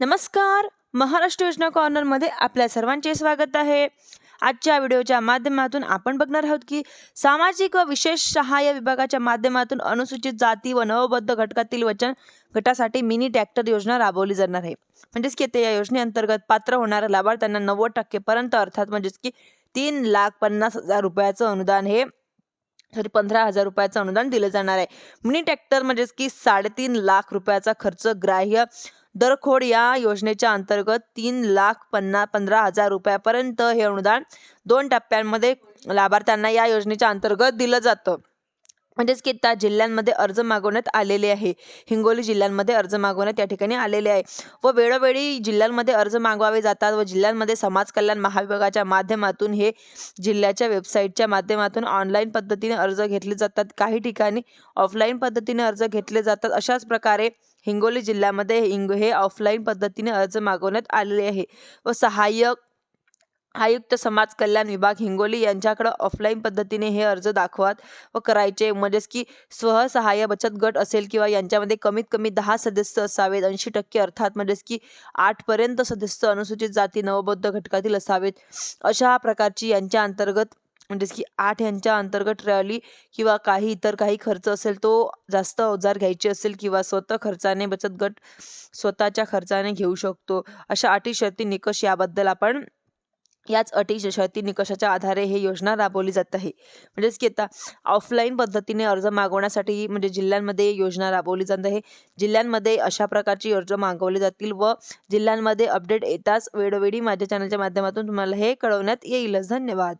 नमस्कार. महाराष्ट्र योजना कॉर्नरमध्ये आपल्या सर्वांचे स्वागत आहे. आजच्या व्हिडिओच्या माध्यमातून आपण बघणार आहोत की सामाजिक व विशेष सहाय्य विभागाच्या माध्यमातून अनुसूचित जाती व नवबद्ध घटकातील वचन गटासाठी मिनी ट्रॅक्टर योजना राबवली जाणार आहे. म्हणजेच की ते या योजनेअंतर्गत पात्र होणाऱ्या लाभार्थ्यांना नव्वद टक्केपर्यंत अर्थात म्हणजेच की तीन लाख पन्नास हजार रुपयाचं अनुदान हे सॉरी पंधरा हजार रुपयाचं अनुदान दिलं जाणार आहे. मिनी ट्रॅक्टर म्हणजेच की साडेतीन लाख रुपयाचा खर्च ग्राह्य दरखोड या योजनेच्या अंतर्गत तीन लाख पन्ना पंधरा हजार रुपयापर्यंत हे अनुदान दोन टप्प्यांमध्ये लाभार्थ्यांना या योजनेच्या अंतर्गत दिलं जातं. म्हणजेच की त्या जिल्ह्यांमध्ये अर्ज मागवण्यात आलेले आहे. हिंगोली जिल्ह्यांमध्ये अर्ज मागवण्यात या ठिकाणी आलेले आहे. व वेळोवेळी जिल्ह्यांमध्ये अर्ज मागवावे जातात व जिल्ह्यांमध्ये समाज कल्याण महाविभागाच्या माध्यमातून हे जिल्ह्याच्या वेबसाईटच्या माध्यमातून ऑनलाईन पद्धतीने अर्ज घेतले जातात. काही ठिकाणी ऑफलाईन पद्धतीने अर्ज घेतले जातात. अशाच प्रकारे हिंगोली जिल्ह्यामध्ये हिंग हे ऑफलाईन पद्धतीने अर्ज मागवण्यात आलेले आहे. व सहाय्यक आयुक्त समाज कल्याण विभाग हिंगोली यांच्याकडे ऑफलाईन पद्धतीने हे अर्ज दाखवत व करायचे. म्हणजेच की स्वसहाय्य बचत गट असेल किंवा यांच्यामध्ये कमीत कमी दहा सदस्य असावेत ऐंशी टक्के अर्थात म्हणजेच की आठपर्यंत सदस्य अनुसूचित जाती नवबौद्ध घटकातील असावेत. अशा प्रकारची यांच्या अंतर्गत म्हणजेच की आठ यांच्या अंतर्गत रॅली किंवा काही इतर काही खर्च असेल तो जास्त अवजार घ्यायचे असेल किंवा स्वतः खर्चाने बचत गट स्वतःच्या खर्चाने घेऊ शकतो. अशा अटी शर्ती निकष याबद्दल आपण याच अटी शर्ती निकषाच्या आधारे हे योजना राबवली जात आहे. म्हणजेच की आता ऑफलाईन पद्धतीने अर्ज मागवण्यासाठी म्हणजे जिल्ह्यांमध्ये योजना राबवली जात आहे. जिल्ह्यांमध्ये अशा प्रकारची अर्ज मागवले जातील व जिल्ह्यांमध्ये अपडेट येताच वेळोवेळी माझ्या चॅनलच्या माध्यमातून तुम्हाला हे कळवण्यात येईलच धन्यवाद.